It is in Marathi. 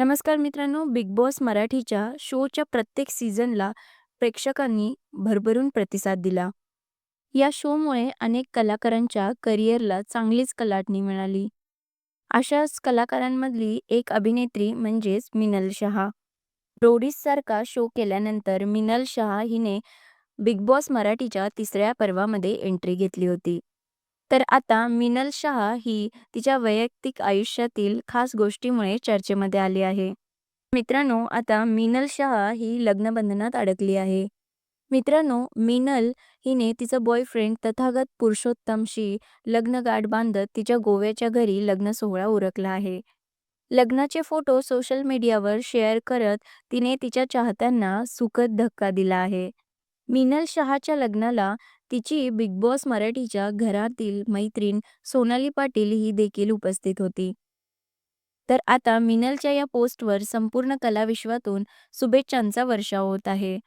नमस्कार मित्रांनो, बिग बॉस मराठीच्या शोच्या प्रत्येक सीझनला प्रेक्षकांनी भरभरून प्रतिसाद दिला. या शोमुळे अनेक कलाकारांच्या करिअरला चांगलीच कलाटणी मिळाली. अशाच कलाकारांमधली एक अभिनेत्री म्हणजेच मिनल शहा. रोडीजसारखा शो केल्यानंतर मिनल शहा हिने बिग बॉस मराठीच्या तिसऱ्या पर्वामध्ये एंट्री घेतली होती. तर आता मिनल शहा ही तिच्या वैयक्तिक आयुष्यातील खास गोष्टीमुळे चर्चेमध्ये आली आहे. मित्रांनो, आता मिनल शहा ही लग्नबंधनात अडकली आहे. मित्रांनो, मिनल हिने तिचा बॉयफ्रेंड तथागत पुरुषोत्तमशी लग्नगाठ बांधत तिच्या गोव्याच्या घरी लग्न सोहळा उरकला आहे. लग्नाचे फोटो सोशल मीडियावर शेअर करत तिने तिच्या चाहत्यांना सुखद धक्का दिला आहे. मिनल शहाच्या लग्नाला तिची बिग बॉस मराठीच्या घरातील मैत्रीण सोनाली पाटील ही देखील उपस्थित होती. तर आता मिनलच्या या पोस्टवर संपूर्ण कलाविश्वातून शुभेच्छांचा वर्षाव होत आहे.